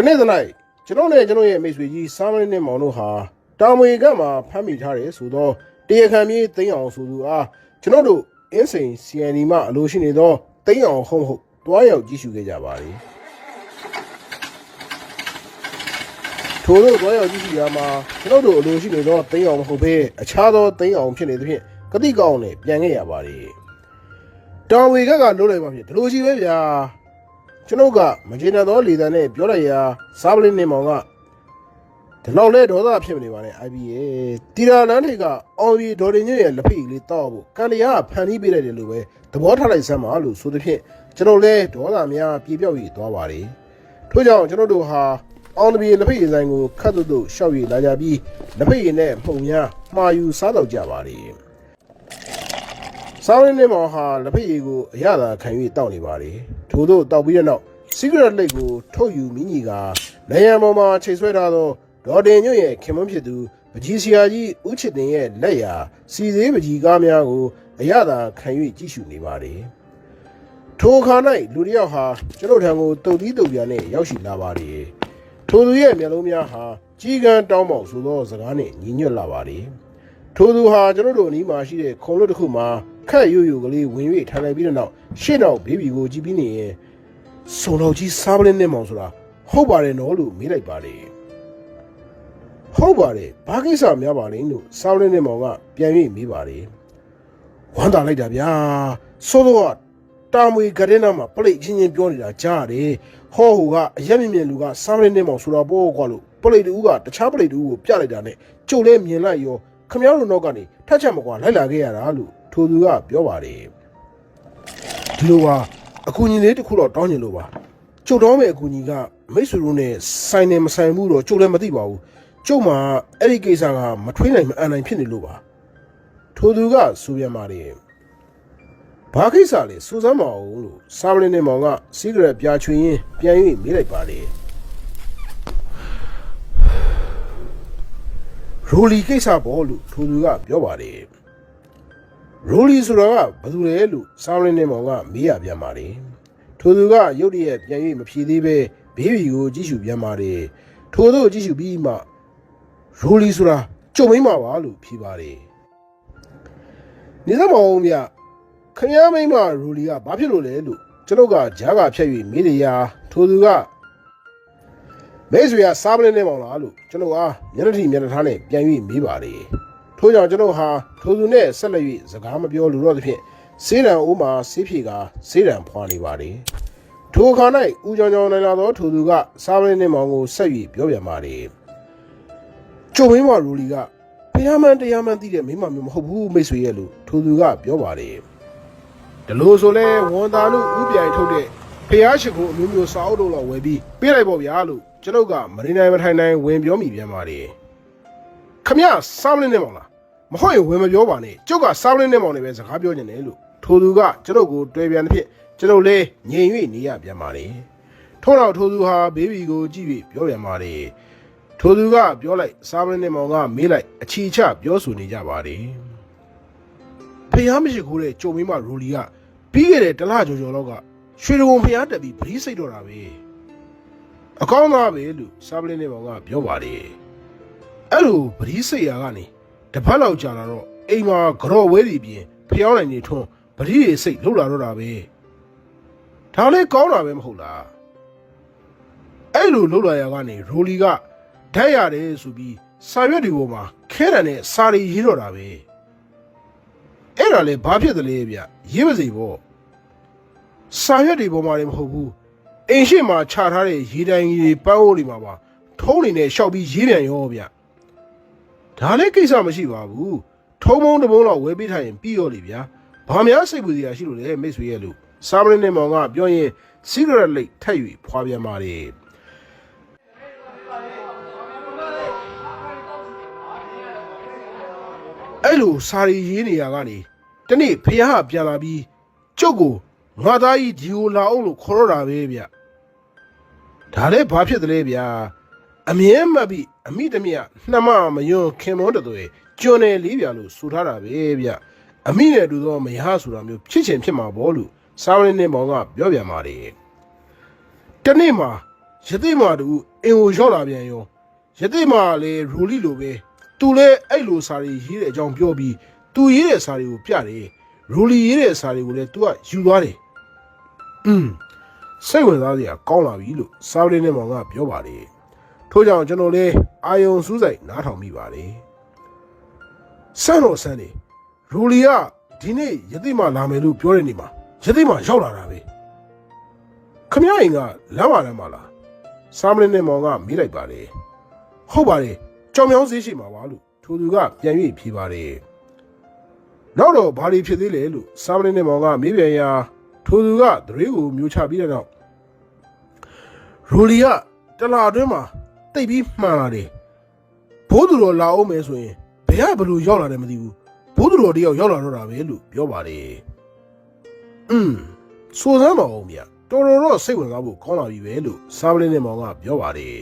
တနေ့သလိုက်ကျွန်တော်နဲ့ကျွန်တော်ရဲ့မိတ်ဆွေကြီးစာမင်းနဲ့မောင်တို့ဟာတာမွေကမှဖမ်းမိထားတယ်ဆိုတော့တရားခံပြေးသိမ်းအောင်ဆိုသူအားကျွန်တော်တို့အင်းစိန်စီယန်ဒီမှအလိုရှိနေတော့သိမ်းအောင်ဟုတ်ဟုတ်တွားရောက်ကြည့်ရှုခဲ့ကြပါလေထို့သောတွားရောက်ကြည့်ရှုရမှာကျွန်တော်တို့အလိုရှိနေတော့သိမ်းအောင်မဟုတ်ဘဲအခြားသောသိမ်းအောင်ဖြစ်နေသဖြင့်ကတိကောင်းနဲ့ပြန်ခဲ့ရပါလေတာဝေကကလို့လိုက်ပါဖြစ်ဒီလိုရှိပဲဗျာ ကျွန်ုပ်ကမကျေနပ်သောလေတံနဲ့ပြောလိုက်ရာစားပလင်းနေမောင်ကဒီလောက်လဲဒေါသဖြစ်မနေပါနဲ့ IBA တီရာလန်းတွေကအောင်ရီဒေါ်ရင်ညရဲ့လက်ဖိတ်လေးတောက်ဖို့ကန်တရားဖန်တီးပေးလိုက်တယ်လို့ပဲသဘောထားလိုက်စမ်းပါလို့ဆိုသဖြင့်ကျွန်တော်လဲဒေါသများပြေပြောက်ရည်သွားပါလေထို့ကြောင့်ကျွန်တော်တို့ဟာအောင်တပီလက်ဖိတ်ရည်ဆိုင်ကိုခတ်သွတ်သွတ်ရှောက်ရည်လာကြပြီးလက်ဖိတ်ရည်နဲ့မှုံများမှာယူစားတော့ကြပါလေဆောင်းရင်းနေမောင်ဟာလက်ဖက်ရည်ကိုအရသာခံ၍တောက်နေပါလေ ထို့သောတောက်ပြီးတဲ့နောက် secret လိတ်ကိုထုတ်ယူမိညီကနေရံပေါ်မှာချိန်ဆွဲထားသောဒေါ်တင်ညွန့်ရဲ့ခင်မွန်းဖြစ်သူပကြီးဆရာကြီးဦးချစ်တင်ရဲ့လက်ရာစီသေးပကြီးကားများကိုအရသာခံ၍ကြည့်ရှုနေပါလေထိုအခါ၌လူတစ်ယောက်ဟာကျွန်တော်ထံကိုတုတ်သီးတုတ်ပြာနဲ့ရောက်ရှိလာပါလေထိုသူရဲ့မျက်လုံးများဟာကြီးကန်းတောင်းပေါက်ဆိုသောစကားနှင့်ညီညွတ်လာပါလေထိုသူဟာကျွန်တော်တို့အနီးမှာရှိတဲ့ခုံလွတ်တစ်ခုမှာ ခက်ရွရွကလေးဝင်၍ထိုင်လိုက်ပြီးတဲ့နောက်ရှေ့နောက်ဘေဘီကိုကြည့်ပြီးနေရင်စုံတော်ကြီးစားပလင်းနဲ့မောင်ဆိုတာဟုတ်ပါတယ်နော်လို့မေးလိုက်ပါတယ်ဟုတ်ပါတယ်ဘာကိစ္စများပါလဲလို့စားပလင်းနဲ့မောင်ကပြန်၍မေးပါတယ်ဝမ်းသာလိုက်တာဗျာစိုးတော့တာမွေကရင်နာမှာပလိတ်ချင်းချင်းပြောနေတာကြားရတယ်ဟောဟူကအရက်မြင့်မြင့်လူကစားပလင်းနဲ့မောင်ဆိုတာပေါ့ကွာလို့ပလိတ်တူကတခြားပလိတ်တူကိုပြလိုက်တာနဲ့ကျုပ်လည်းမြင်လိုက်ရော ခမ ्या တို့နောက်ကနေထက်ချက်မကွာလိုက်လာခဲ့ရတာလို့ထိုသူကပြောပါတယ်ဒီလိုပါအကူညီလေးတစ်ခုတော့တောင်းချင်လို့ပါကျုပ်တော်မဲ့အကူညီကမိတ်ဆွေတို့နဲ့ဆိုင်နေမဆိုင်ဘူးတော့ကျုပ်လည်းမသိပါဘူးကျုပ်မှာအဲ့ဒီကိစ္စကမထွေးနိုင်မအန်နိုင်ဖြစ်နေလို့ပါထိုသူကစူပြန်ပါတယ်ဘာကိစ္စလဲစူစမ်းမအောင်လို့စာမလင်းနဲ့မောင်ကစီးကရက်ပြာချွေရင်းပြန်၍မေးလိုက်ပါတယ် ရိုလီကိစ္စပေါ့လို့ထိုသူကပြောပါတယ်ရိုလီဆိုတာကဘယ်သူလဲလို့စောင်းလင်းနေမောင်ကမေးရပြန်ပါတယ်ထိုသူကရုတ်တရက်ပြန်၍မဖြေသေးပဲဘေးဘီကိုကြည့်ရှုပြန်ပါတယ်ထိုသူကိုကြည့်ရှုပြီးမှရိုလီဆိုတာကြုံမိမှာပါလို့ဖြေပါတယ်နေသမအောင်မြခမည်းမိမရိုလီကဘာဖြစ်လို့လဲလို့ကျွန်ုပ်ကဂျားကဖြတ်၍မေးနေရာထိုသူက မိတ်ဆွေကစားပလင်းနေမောင်လားလို့ကျွန်တော်အားမျက်နှာထိမျက်နှာထားနဲ့ပြန်၍မေးပါလေထို့ကြောင့်ကျွန်တော်ဟာထိုသူနဲ့ဆက်လက်၍စကားမပြောလို့တော့သဖြင့်စေးတံအိုးမှာဆေးဖြေကစေးတံဖွာနေပါလေထိုအခါ၌ဦးကြောင်ကြောင်နိုင်လာသောထိုသူကစားပလင်းနေမောင်ကိုဆက်၍ပြောပြန်ပါလေကျုံမင်းမရူလီကဖျားမှန်တရားမှန်သိတဲ့မိမမျိုးမဟုတ်ဘူးမိတ်ဆွေရဲ့လို့ထိုသူကပြောပါလေဒီလိုဆိုလဲဝန်သားလူဥပြိုင်ထုတ်တဲ့ဖះရှိခိုးအမျိုးမျိုးစာအုပ်တို့လောက်ဝယ်ပြီးပေးလိုက်ပေါ့ဗျာလို့ ကျွန်ုပ်ကမရင်းနိုင်မထိုင်နိုင်ဝင်ပြောမိပြန်ပါတယ်ခမရစားမလင်းနေမောင်လားမဟုတ်ရင်ဝင်မပြောပါနဲ့ကျုပ်ကစားမလင်းနေမောင်နဲ့ပဲစကားပြောနေတယ်လို့ထိုသူကကျွန်ုပ်ကိုတွေ့ပြန်တဲ့ဖြစ်ကျွန်ုပ်လည်းငြိမ်၍နေရပြန်ပါတယ်ထို့နောက်ထိုသူဟာဘေဘီကိုကြည့်ပြီးပြောပြန်ပါတယ်ထိုသူကပြောလိုက်စားမလင်းနေမောင်ကမေးလိုက်အချီချပြောဆိုနေကြပါတယ်ဖះမရှိခိုးတဲ့ကြုံမင်းမရိုလီကပြီးခဲ့တဲ့တလကျော်ကျော်လောက်ကရွှေရုံဖျားတက်ပြီးပရိစိတ်တော့တာပဲ အကောင်းသားပဲလို့စားပလင်းနေကောင်ကပြောပါတယ်အဲ့လိုပရိစိတ်ရာကနေတပတ်လောက်ကြာလာတော့အိမ်မှာကြော်ဝဲတွေပြင်ဖျောင်းနိုင်နေထွန်းပရိတွေစိတ်လှုပ်လာတော့တာပဲဒါလည်းကောင်းတာပဲမဟုတ်လားအဲ့လိုလှုပ်လာရာကနေရိုလီကဓာတ်ရတယ်ဆိုပြီးစာရွက်တွေပေါ်မှာခဲတံနဲ့စာရီရေးတော့တာပဲအဲ့ဒါလေဘာဖြစ်တယ်လဲဗျရေးပါစေပေါ့စာရွက်တွေပေါ်မှာလည်းမဟုတ်ဘူး အိမ်ရှိမှာခြာထားတဲ့ရေတိုင်ကြီးတွေပန်းအိုးတွေမှာပါထုံးနေနဲ့ရှောက်ပြီးရေးပြန်ရောဗျဒါလည်းကိစ္စမရှိပါဘူးထုံးမုံတစ်ပုံးလောက်ဝယ်ပေးထားရင်ပြီးရောလေဗျာဘာများစိတ်ပူစရာရှိလို့လဲမိတ်ဆွေရဲ့လို့စာမရင်းနဲ့မောင်ကပြောရင် cigarette လိတ်ထက်၍ဖွာပြန်ပါတယ်အဲ့လိုစာရီရေးနေရကနေတနေ့ဖះကပြန်လာပြီးကျုပ်ကိုငါသားကြီးဒီကိုလာအောင်လို့ခေါ်တော့တာပဲဗျ ဒါလည်းဘာဖြစ်တယ်လဲဗျာအမြဲမှတ်ပြီးအမိတမယနှမမယွန်းခင်မွန်းတသွေကျွန်းတယ်လေးဗျာလို့ဆိုထားတာပဲဗျအမိနဲ့တူတော့မရဆိုတာမျိုးဖြစ်ချင်ဖြစ်မှာပေါ့လို့စာဝရင်းနဲ့မောင်ကပြောပြန်ပါတယ်တနေ့မှာ ယသိမာတူအင်ကိုရောက်လာပြန်ရောယသိမာလည်းရူလီလိုပဲသူလည်းအဲ့လိုစာရီရေးတဲ့အကြောင်းပြောပြီးသူရေးတဲ့စာရီကိုပြတယ်ရူလီရေးတဲ့စာရီကိုလည်း तू ကယူသွားတယ်อืม စိတ်ဝင်စားစရာကောင်းလာပြီလို့စာရီနဲ့မောင်ကပြောပါတယ်ထို့ကြောင့်ကျွန်တော်လည်းအာယုံစူးစိုက်နားထောင်မိပါတယ်ဆန်းတော့ဆန်းနေရူလီကဒီနေ့ယသိမာလာမယ်လို့ပြောတဲ့နေ့မှာယသိမာရောက်လာတာပဲခမရရင်ကလမ်းပါလမ်းပါလားစာမလင်းနဲ့မောင်ကမေးလိုက်ပါတယ်ဟုတ်ပါတယ်ကြောင်မြောင်းဈေးရှိမှာပါလို့ထိုသူကပြန်၍ဖြေပါတယ်နောက်တော့ဘာတွေဖြစ်သေးလဲလို့စာမလင်းနဲ့မောင်ကမေးပြန်ရာ ထိုသူကသတိကိုမျိုးချပြီးတဲ့နောက်ရူလီကတလာအတွင်းမှာတိတ်ပြီးမှန်လာတယ်ဘိုးသူတော်လာအောင်မယ်ဆိုရင်ဘယ်ကဘလို့ရောက်လာတယ်မသိဘူးဘိုးသူတော်တယောက်ရောက်လာတော့တာပဲလို့ပြောပါတယ်อืมစိုးစမ်းပါအောင်ဗျတော်တော်တော့စိတ်ဝင်စားဖို့ကောင်းလာပြီပဲလို့စာမလင်းနဲ့မောင်ကပြောပါတယ်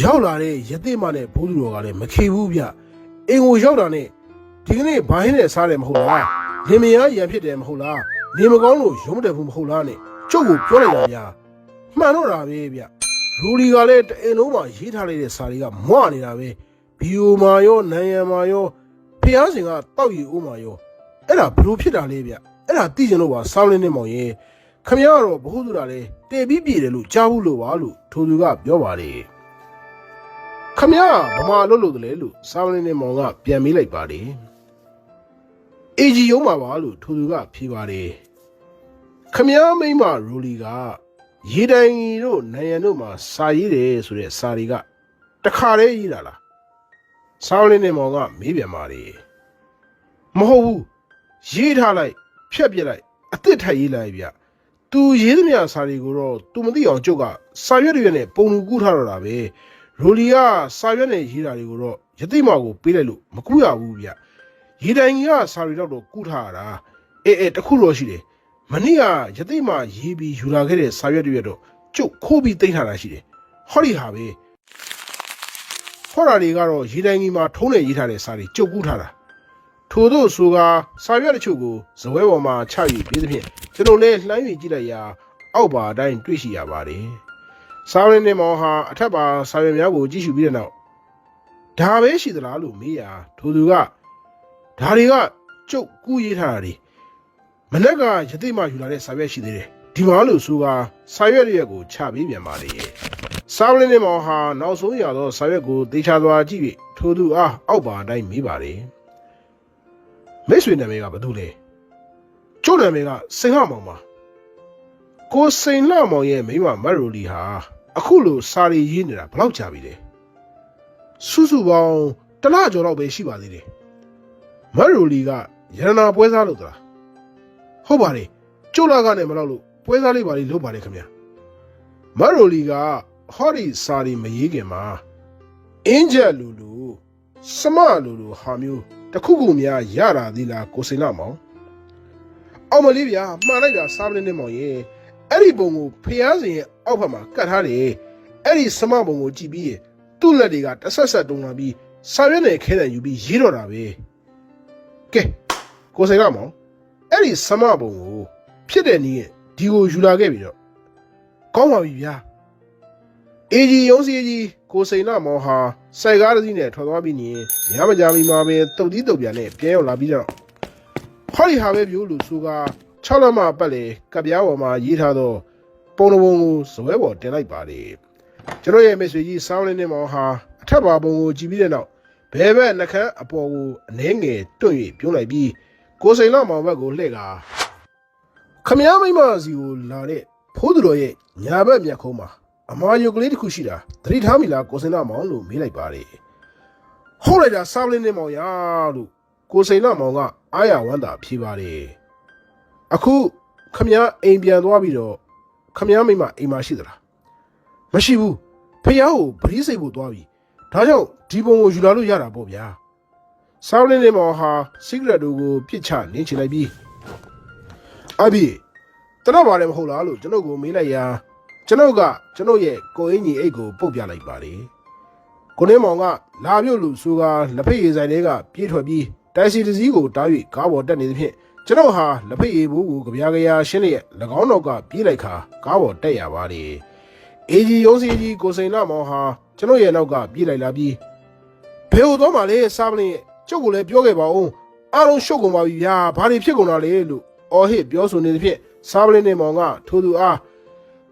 ရောက်လာတဲ့ရတိမနဲ့ဘိုးသူတော်ကလည်းမခေဘူးဗျအင်ကိုရောက်တာနဲ့ဒီကနေ့ဘိုင်းနဲ့စားတယ်မဟုတ်လားလင်မယားရံဖြစ်တယ်မဟုတ်လား နေမကောင်းလို့ရုံးမတယ်ဘူးမဟုတ်လားနဲ့ကျုပ်ကိုပြောလိုက်တာဗျာမှန်တော့တာပဲဗျရူလီကလည်းတအိမ်လုံးမှာရေးထားလိုက်တဲ့စာတွေကမွနေတာပဲဘီယိုမာရောနန်ယံမာရောဖျားစင်ကတောက်ရီအိုးမာရောအဲ့ဒါဘလို့ဖြစ်တာလဲဗျအဲ့ဒါသိကျင်လို့ပါစောင်းလင်းနေမောင်ရင်ခမရတော့ဘ ഹു သူတာလဲတည်ပြီးပြည်တယ်လို့ကြားဘူးလို့ပါလို့ထိုသူကပြောပါတယ်ခမရဗမာလို့လို့တလဲလို့စောင်းလင်းနေမောင်ကပြန်မေးလိုက်ပါတယ် အေဂျီယုံမှာပါလို့ထိုသူကဖြေပါတယ်ခမရမိမရူလီကရေတိုင်ကြီးတို့နိုင်ရန်တို့မှာစာရေးတယ်ဆိုတဲ့စာတွေကတခါတည်းရေးတာလားစောင်းလင်းနေမောင်ကမေးပြန်ပါတယ်မဟုတ်ဘူးရေးထားလိုက်ဖြတ်ပြစ်လိုက်အစ်စ်ထိုက်ရေးလိုက်ဗျ။ तू ရေးသမျှစာတွေကိုတော့ तू မသိအောင်ကျုပ်ကစာရွက်တွေနဲ့ပုံလူကူးထားတော့တာပဲ။ရိုလီကစာရွက်နဲ့ရေးတာတွေကိုတော့ယသိမာကိုပေးလိုက်လို့မကူရဘူးဗျ။ ရေးတိုင်ကြီးကစာတွေတော့ကူးထားရတာ။အေးအေးတခုတော့ရှိတယ်။မနေ့ကယသိမာရေးပြီးယူလာခဲ့တဲ့စာရွက်တွေတော့ကျုပ်ခိုးပြီးတင်ထားတာရှိတယ်။ဟောဒီဟာပဲ။ဟောတာတွေကတော့ရေးတိုင်ကြီးမှာထုံးနေရေးထားတဲ့စာတွေကျုပ်ကူးထားတာ။ထို့သောဆိုကာစာရွက်တချို့ကိုဇပွဲပေါ်မှာချ၍ပြီးသဖြင့်ကျွန်တော်လည်းလှမ်း၍ကြည့်လိုက်ရာအောက်ပါအတိုင်းတွေ့ရှိရပါတယ်။စာရင်းနဲ့မောင်ဟာအထက်ပါစာရွက်များကိုကြည့်ရှုပြီးတဲ့နောက်ဒါပဲရှိသလားလို့မေးရာထိုသူက ဒါတွေကကျုပ်ကူးရေးထားတာတွေမနက်ကယသိမယူလာတဲ့စာရွက်ရှိသေးတယ်။ဒီမှာလို့ဆိုကာစာရွက်တွေရက်ကိုချပေးပြန်ပါလေ။စာရင်းနဲ့မောင်ဟာနောက်ဆုံးရသောစာရွက်ကိုတေချာစွာကြည့်၍ထိုသူအားအောက်ပါအတိုင်းမေးပါတယ်။မိတ်ဆွေနာမည်ကဘာလို့လဲကျို့နာမည်ကစိန်လှမောင်ပါကိုစိန်လှမောင်ရဲ့မိန်းမမတ်ရိုလီဟာအခုလိုစာရီရေးနေတာဘယ်လောက်ကြာပြီလဲစုစုပေါင်းတစ်လကျော်လောက်ပဲရှိပါသေးတယ် မတ်ရိုလီကရတနာပွဲစားလို့သလားဟုတ်ပါတယ်ကျို့လာကနဲ့မလောက်လို့ပွဲစားလေးပါလေးလုပ်ပါလေခင်ဗျာမတ်ရိုလီကဟောဒီစာရီမရေးခင်မှာအင်းချက်လူလူစမလူလူဟာမျိုးတခုခုများရတာသေးလားကိုစိန်လာမောင်အောင်မလေးဗျာမှန်လိုက်တာစားမနေနဲ့မောင်ရေအဲ့ဒီပုံကိုဖျားစင်ရဲ့အောက်ဘက်မှာကတ်ထားတယ်အဲ့ဒီစမပုံကိုကြည့်ပြီးရင်သူ့လက်တွေကတဆက်ဆက်တုံလာပြီးစာရွက်နဲ့ခဲတယ်ယူပြီးရေးတော့တာပဲ ကဲကိုစိန်လာမောင်အဲ့ဒီစမပုံကိုဖြစ်တဲ့နည်းနဲ့ဒီကိုယူလာခဲ့ပြီတော့ကောင်းပါပြီဗျာအေဂျီရုံးစီကြီးကိုစိန်လာမောင်ဟာစိုက်ကားတစ်စီးနဲ့ထွက်သွားပြီးနေညမကြမီမှာပဲတုတ်တီးတုတ်ပြန်နဲ့ပြန်ရောက်လာပြီးတော့ဟောဒီဟာပဲပြို့လို့ဆိုက6လက်မပတ်လေကပ်ပြားပေါ်မှာရေးထားသော ပုံတော်ပုံကိုဇွဲပေါ်တင်လိုက်ပါလေကျွန်တော်ရဲ့မိတ်ဆွေကြီးစောင်းလင်းနေမောင်ဟာအထက်ပါပုံကိုကြည့်ပြီးတဲ့နောက် ဘဲဘက်နှခမ်းအပေါ်ကိုအနှဲငယ်တွန့်၍ပြုံးလိုက်ပြီးကိုစိန်လာမောင်ဘက်ကိုလှည့်ကာခမည်းမိမစီကိုလာတဲ့ဖိုးသူတော်ရဲ့ညာဘက်မျက်ခုံးမှာအမာယုတ်ကလေးတစ်ခုရှိတာသတိထားမိလားကိုစိန်လမောင်လို့မေးလိုက်ပါတယ်ဟုတ်လိုက်တာစားလင်းနေမောင်ရလို့ကိုစိန်လမောင်ကအားရဝမ်းသာဖြေပါတယ်အခုခမည်းအိမ်ပြန်သွားပြီးတော့ခမည်းမိမအိမ်မှာရှိသလားမရှိဘူးဖះကိုပရိစိတ်ဖို့သွားပြီ ဒါကြောင့်ဒီပုံကိုယူလာလို့ရတာပေါ့ဗျာစားလင်းနေမောင်ဟာစီဂရက်တို့ကိုပြစ်ချနင်းချလိုက်ပြီးအဘီတတော့ပါလေမဟုတ်လားလို့ကျွန်ုပ်ကိုမေးလိုက်ရာကျွန်ုပ်ကကျွန်ုပ်ရဲ့ကိုအင်းကြီးအိတ်ကိုပုတ်ပြလိုက်ပါလေကိုနေမောင်ကလာပြုတ်လူဆိုကလက်ဖက်ရည်ဆိုင်တွေကပြေးထွက်ပြီးတိုက်စီတစ်စီးကိုတား၍ကားပေါ်တက်နေသဖြင့်ကျွန်ုပ်ဟာလက်ဖက်ရည်ဘူးကိုကြပြားကြရာရှင်းလျက်၎င်းတော့ကပြေးလိုက်ခါကားပေါ်တက်ရပါလေ အေဂျီရုံးစီကြီးကိုစိန်လာမောင်ဟာကျွန်တော်ရဲ့နောက်ကပြေးလိုက်လာပြီးဘယ်ဟိုတော့မှလဲစားပလင်းရဲ့ကျုပ်ကလည်းပြောခဲ့ပါဦးအားလုံးရှုပ်ကုန်ပါပြီဗျာဘာတွေဖြစ်ကုန်တာလဲလို့အော်ဟစ်ပြောဆိုနေသဖြင့်စားပလင်းနဲ့မောင်ကထိုးသူအား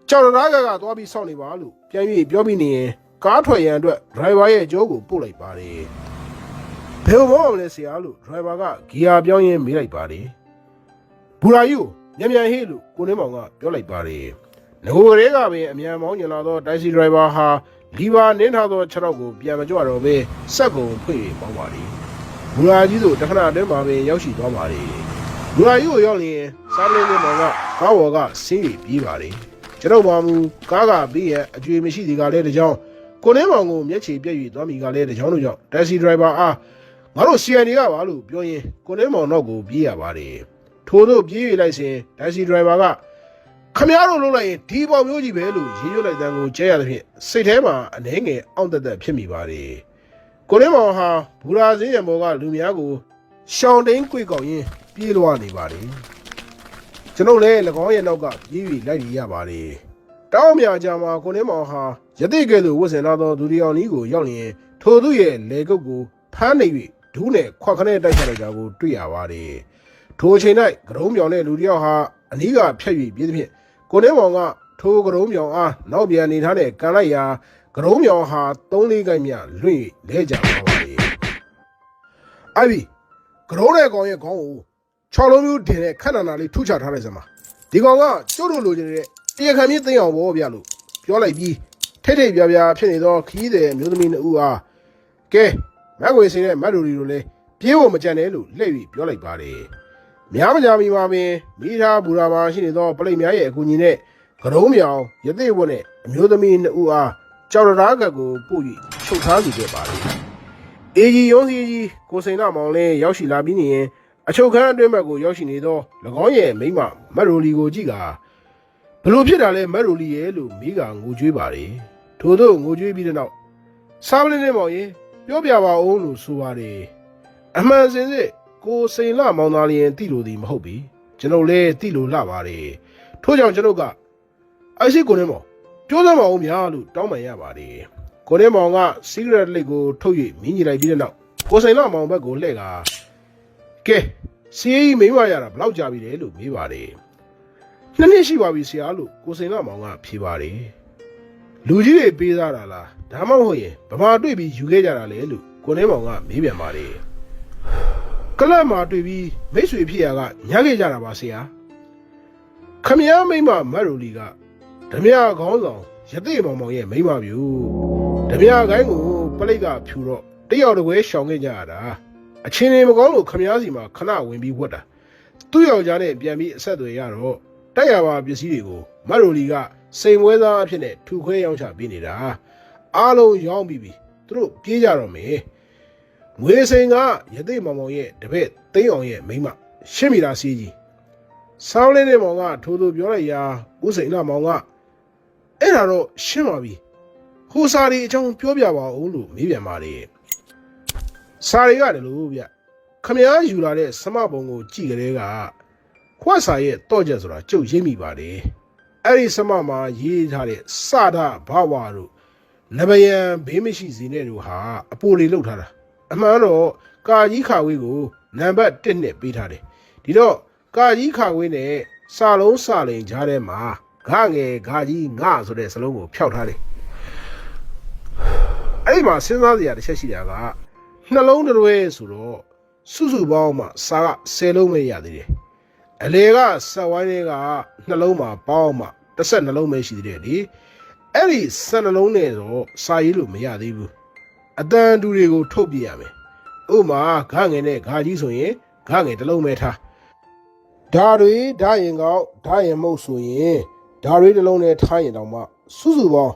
ကြော်ရနာကကသွားပြီးစောင့်နေပါလို့ပြန်ပြီးပြောပြီးနေရင်ကားထွက်ရန်အတွက်ဒရိုင်ဘာရဲ့ကြောကိုပို့လိုက်ပါတယ်ဘယ်ဟိုတော့မလဲဆရာလို့ဒရိုင်ဘာကဂီယာပြောင်းရင်းမေးလိုက်ပါတယ်ဘူရာယူမြန်မြန်ဟေးလို့ကိုနေမောင်ကပြောလိုက်ပါတယ် ငိုကလေးကပင်အမြန်မောင်းကျင်လာသောတိုက်စီဒရိုင်ဘာဟာလီဗာနင်းထားသောခြေထောက်ကိုပြန်မကြွတော့ဘဲစက်ကုံဖွင့်ပေါင်းပါလေ။ဘူရာကြီးတို့တခဏအတွင်းမှာပင်ရောက်ရှိသွားပါလေ။ဘူရာကြီးကိုရောက်ရင်စားလင်းလေးမောင်ကကားဝေါ်ကဆင်းရီပြေးပါလေ။ကျွန်တော်မှမူကားကပြီးရအကျွေမရှိသေးကလည်းတကြောင်ကိုနေမောင်ကိုမျက်ခြေပြက်၍သွားမိကလည်းတကြောင်တို့ကြောင့်တိုက်စီဒရိုင်ဘာအားငါတို့ CN ကပါလို့ပြောရင်ကိုနေမောင်တော့ကိုပြေးရပါတယ်။ထို့သို့ပြေး၍လိုက်စဉ်တိုက်စီဒရိုင်ဘာက ခမရတို့လုပ်လိုက်ရင်ဒီပေါင်မျိုးကြီးပဲလို့ရေးရွတ်လိုက်တဲ့ကိုကျဲရသဖြင့်စိတ်ထဲမှာအနှဲငယ်အောင့်တက်တက်ဖြစ်မိပါတယ်ကိုရင်းမောင်ဟာဘူရာစင်းရံဘောကလူများကိုရှောင်းတိန်ကြွေကောက်ရင်းပြေးလွှားနေပါတယ်ကျွန်ုပ်လည်း၎င်းရဲ့နောက်ကပြေးပြီးလိုက်ရရပါတယ်တောင်းမြာကြမှာကိုရင်းမောင်ဟာယသိကဲ့သို့ဝတ်ဆင်လာသောဒူဒီအောင်ကြီးကိုရောက်လျင်ထိုသူရဲ့လေကုတ်ကိုဖမ်းနေ၍ဒူးနဲ့ခွက်ခနဲ့တိုက်ချလိုက်တာကိုတွေ့ရပါတယ်ထိုအချိန်၌ကရုံးပြောင်တဲ့လူတစ်ယောက်ဟာအနီးကဖြတ်၍ပြေးသဖြင့် ကိုနေမောင်ကထိုကရုံးမြောင်အားနောက်ပြန်နေထားတဲ့ကန်လိုက်ရာကရုံးမြောင်ဟာ၃လေးကိုက်မြလွင့်လဲကြပါပါလေ။အိုင်ဘီကရုံးတဲ့ကောင်ရဲ့ခေါင်းကို6လုံးမျိုးတင်တဲ့ခက်နာနာလေးထုချထားလိုက်စမ်းပါ။ဒီကောင်ကကျုပ်တို့လိုချင်တဲ့တရားခံမြင့်သိအောင်ဘောဗျလို့ပြောလိုက်ပြီးထိတ်ထိတ်ပြပြဖြစ်နေသောခီးတဲ့မျိုးသမီးနှစ်ဦးအားကဲမက်ွေစင်းတဲ့မတ်လူရီတို့လည်းပြေးဖို့မကြံနဲ့လို့လှည့်ပြီးပြောလိုက်ပါတယ်။ များမကြမီမှာပင်မိသားဘူရာပါရှိနေသောပလိတ်များရဲ့အကူအညီနဲ့ကရုံးမြောင်ရသေးဝတ်နဲ့အမျိုးသမီးနှစ်ဦးအားကြော်ရရားကတ်ကိုပို့၍ချုပ်ထားစီခဲ့ပါလေ။အေဂျီရုံးစီကြီးကိုစိန်နာမောင်လည်းရောက်ရှိလာပြီးနေရင်အချုပ်ခန်းအတွင်းဘက်ကိုရောက်ရှိနေသော၎င်းရဲ့မိန်းမမတ်ရိုလီကိုကြည့်ကဘလို့ဖြစ်တာလဲမတ်ရိုလီရဲ့လို့မိကငိုကြွေးပါလေ။ထို့သောငိုကြွေးပြီးတဲ့နောက်စားပလင်းနဲ့မောင်ရင်ပြောပြပါဦးလို့ဆိုပါတယ်။အမှန်စင်စစ် ကိုစိန်လမောင်သားလျင်တိလို့ဒီမဟုတ်ပြီကျွန်ုပ်လည်းတိလို့လှပါတယ်ထို့ကြောင့်ကျွန်ုပ်ကအိုက်စီကိုနေမောင်ပြောစမ်းပါဦးများလို့တောင်းပန်ရပါတယ်ကိုနေမောင်ကစီဂရက်လိတ်ကိုထုတ်၍မင်းကြီးလိုက်ပြီးတဲ့နောက်ကိုစိန်လမောင်ဘက်ကိုလှည့်ကကဲစီးရီမိမရတာဘယ်လောက်ကြာပြီလဲလို့မေးပါတယ်နှစ်နှစ်ရှိပါပြီဆရာလို့ကိုစိန်လမောင်ကဖြေပါတယ်လူကြီးတွေပေးစားတာလားဒါမှမဟုတ်ရင်ဗမာတွေ့ပြီးယူခဲ့ကြတာလေလို့ကိုနေမောင်ကမေးပြန်ပါတယ် ကလပ်မှာတွေ့ပြီးမိတ်ဆွေဖြစ်ရကညခဲ့ကြတာပါဆရာခမည်းမိမမတ်ရိုလီကဓမြခေါင်းဆောင်ရတိမောင်မောင်ရဲ့မိမပြူဓမြကိုင်းကိုပလိတ်ကဖြူတော့တယောက်တကွဲရှောင်ခဲ့ကြရတာအချင်းနေမကောင်းလို့ခမည်းစီမှာခဏဝင်ပြီးဝတ်တာသူ့ယောက်ျားနဲ့ပြန်ပြီးအဆက်အသွယ်ရတော့တိုက်ရပါပစ္စည်းတွေကိုမတ်ရိုလီကစိန်ဝဲသားအဖြစ်နဲ့ထူခွဲရောင်းချပေးနေတာအားလုံးရောင်းပြီးပြီသူတို့ပြေးကြတော့မယ် ငွေစိန်ကရသိမောင်မောင်ရဲ့တပည့်သိန်းအောင်ရဲ့မိန်းမရှင်းမိတာစီးကြီးဆောင်းလေးနဲ့မောင်ကထိုးထိုးပြောလိုက်ရာဦးစိန်လာမောင်ကအဲ့ဒါတော့ရှင်းပါပြီဟိုစာရီအကြောင်းပြောပြပါဦးလို့မေးပြန်ပါတယ်စာရီကတလို့ဗျခမည်းယူလာတဲ့စမပုံကိုကြည့်ကြတဲ့ကခွတ်စာရဲ့တော့ချက်ဆိုတာကြုတ်ရိပ်မိပါတယ်အဲ့ဒီစမမှာရေးထားတဲ့စဒဘဝတို့နဗယံဘေးမရှိစီနဲ့တို့ဟာအပိုလေးလောက်ထားတာ အမှန်တော့ကာကြီးခါဝေးကိုနံပါတ်1နဲ့ပေးထားတယ်ဒီတော့ကာကြီးခါဝေးနဲ့စာလုံးစာလိန်ကြားထဲမှာဂငယ်ဂါကြီးငါဆိုတဲ့စလုံးကိုဖျောက်ထားတယ်အဲ့ဒီမှာစဉ်းစားစရာတစ်ချက်ရှိတာကနှလုံးတစ်တွဲဆိုတော့စုစုပေါင်းမှစာက10လုံးပဲရသေးတယ်အလေကစက်ဝိုင်းတွေကနှလုံးမှာပေါင်းမှတစ်ဆက်နှလုံးပဲရှိသေးတယ်ဒီအဲ့ဒီဆက်နှလုံးနဲ့တော့စာရေးလို့မရသေးဘူး အတန်တူတွေကိုထုတ်ပြရမယ်။ဥပမာဂငယ်နဲ့ဂါကြီးဆိုရင်ဂငယ်တစ်လုံးပဲထား။ဓာတွေဓာရင်ကောက်ဓာရင်မုတ်ဆိုရင်ဓာတွေတစ်လုံးနဲ့ထားရင်တောင်မှစုစုပေါင်း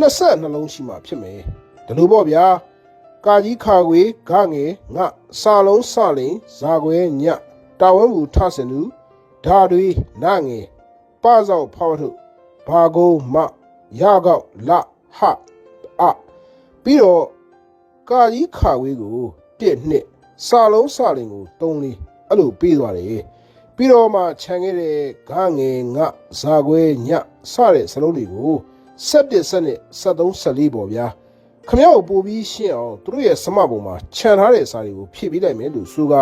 22လုံးရှိမှဖြစ်မယ်။ဒါလို့ပေါ့ဗျာ။ကာကြီးခါခွေဂငယ်ငစာလုံးစလိန်ဇာခွဲညတာဝဲမူထဆင်သူဓာတွေနငယ်ပဇောက်ဖောက်ထုဘာကုန်းမရကောက်လဟအပြီးတော့ ကာကြီးခါဝေးကိုတစ်နှစ်စာလုံးစာလင်ကို၃လေးအဲ့လိုပေးသွားတယ်ပြီးတော့မှခြံခဲ့တဲ့ဂငယ်ငဇာခွဲညစတဲ့စလုံးတွေကို17စနစ်73 14ပေါ့ဗျာခမရောက်ပို့ပြီးရှင်းအောင်သူတို့ရဲ့စမပုံမှာခြံထားတဲ့စာတွေကိုဖြည့်ပေးလိုက်မယ်လို့ဆိုက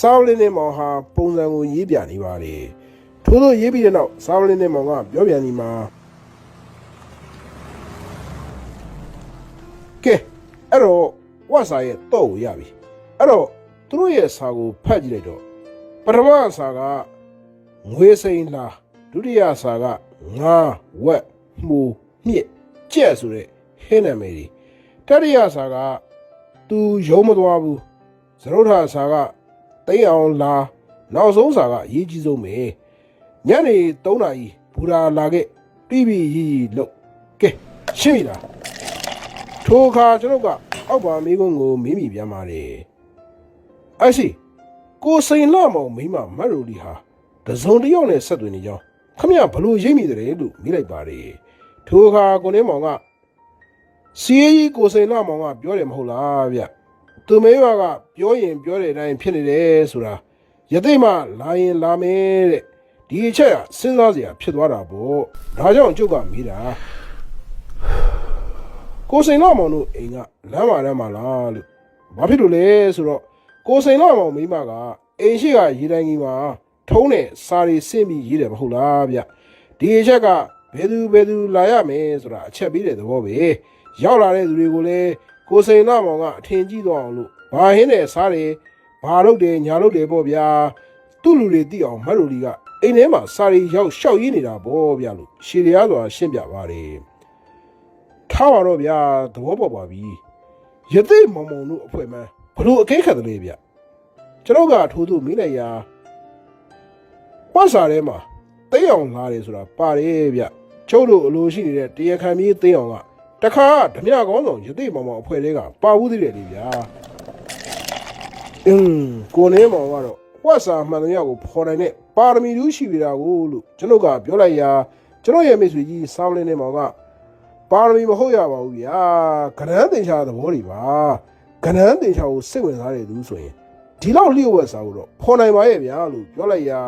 စာဝလင်းနဲ့မောင်ဟာပုံစံကိုရေးပြနေပါတယ်ထို့သောရေးပြီးတဲ့နောက်စာဝလင်းနဲ့မောင်ကပြောပြန်ဒီမှာကဲ အဲ့တော့ဝတ်စာရဲ့တော့ကိုရပြီအဲ့တော့သူတို့ရဲ့စာကိုဖတ်ကြည့်လိုက်တော့ပထမစာကငွေစိန်လားဒုတိယစာကငါဝက်မှုမြစ်ကြက်ဆိုတဲ့ဟင်းနာမည်တွေတတိယစာကသူရုံးမသွားဘူးသရုတ်ထစာကတိတ်အောင်လာနောက်ဆုံးစာကအရေးကြီးဆုံးပဲညနေ3နာရီဘူရာလာခဲ့ပြီးပြီရီရီလို့ကဲရှင်းပြီလားထိုအခါကျွန်တော်က အောက်ပါမိကုန်းကိုမိမိပြန်ပါတယ်အဲ့စီကိုစိန်လမောင်မိမမတ်ရိုလီဟာတစုံတစ်ယောက်နဲ့ဆက်သွင်းနေကြောင်းခမရဘလို့ရိပ်မိတယ်လို့မိလိုက်ပါတယ်ထိုအခါကိုနေမောင်ကစီးရီကိုစိန်လမောင်ကပြောတယ်မဟုတ်လားဗျသူမေးပါကပြောရင်ပြောတဲ့အတိုင်းဖြစ်နေတယ်ဆိုတာယသိမလာရင်လာမယ်တဲ့ဒီအချက်ကစဉ်းစားစရာဖြစ်သွားတာပေါ့ဒါကြောင့်ကျုပ်ကမိတာ ကိုစိန်လမောင်တို့အိမ်ကလမ်းမာလမ်းမာလားလို့ဘာဖြစ်လို့လဲဆိုတော့ကိုစိန်လမောင်မိမကအိမ်ရှိကရေတိုင်းကြီးမှာထုံးတဲ့စာရီစင့်ပြီးရေးတယ်မဟုတ်လားဗျဒီအချက်ကဘယ်သူဘယ်သူလာရမယ်ဆိုတာအချက်ပြီးတဲ့သဘောပဲရောက်လာတဲ့သူတွေကိုလည်းကိုစိန်လမောင်ကအထင်ကြီးသွားအောင်လို့ဘာဟင်းတဲ့စားတွေဘာလုပ်တယ်ညာလုပ်တယ်ပေါ့ဗျာသူ့လူတွေသိအောင်မတ်လိုလီကအိမ်ထဲမှာစာရီရောက်ရှောက်ရင်းနေတာပေါ့ဗျာလို့ရှည်ရစွာရှင်းပြပါတယ် ထားပါတော့ဗျာသဘောပေါက်ပါပြီယသိမောင်မောင်တို့အဖွဲ့မှန်းဘလို့အကိတ်ခတ်တယ်လေဗျကျွန်တော်ကထိုးသူမိလိုက်ရာဝတ်စာထဲမှာသိအောင်လာတယ်ဆိုတာပါတယ်ဗျကျုပ်တို့အလိုရှိနေတဲ့တရားခံကြီးသိအောင်ကတခါဓမြကောင်းဆောင်ယသိမောင်မောင်အဖွဲ့တွေကပါဘူးသေးတယ်လေဗျာအင်းကိုနေမောင်ကတော့ဝတ်စာမှန်တရားကိုဖော်နိုင်တဲ့ပါရမီလူရှိပြီတာကိုလို့ကျွန်တော်ကပြောလိုက်ရာကျွန်တော်ရဲ့မိတ်ဆွေကြီးစောင်းလင်းနေမောင်က ပါရမီမဟုတ်ရပါဘူးဗျာကဏန်းတင်ချာသဘောတွေပါကဏန်းတင်ချာကိုစိတ်ဝင်စားတဲ့သူဆိုရင်ဒီလောက်လျှို့ဝှက်စားလို့တော့ဖော်နိုင်ပါရဲ့ဗျာလို့ပြောလိုက်ရာ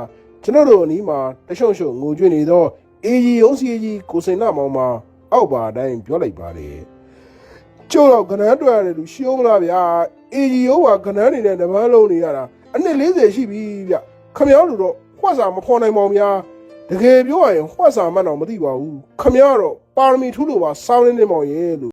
ကျွန်တော်တို့အနီးမှာတရှုံရှုံငိုကြွနေတော့အေဂျီအောင်စီကြီးကိုစိန်နာမောင်မှာအောက်ပါအတိုင်းပြောလိုက်ပါတယ်ကျို့တော့ကဏန်းတွေ့ရတယ်လူရှင်းမလားဗျာအေဂျီအောင်ကကဏန်းနေတဲ့နဘန်းလုံးနေရတာအနှစ်40ရှိပြီဗျခမယောလူတော့ခွက်စာမဖော်နိုင်ပါဘူးဗျာ တကယ်ပြောရရင်ဟွက်စာမှန်းတော့မသိပါဘူးခမရတော့ပါရမီထူးလို့ပါစောင်းနေနေမောင်ရဲ့လို့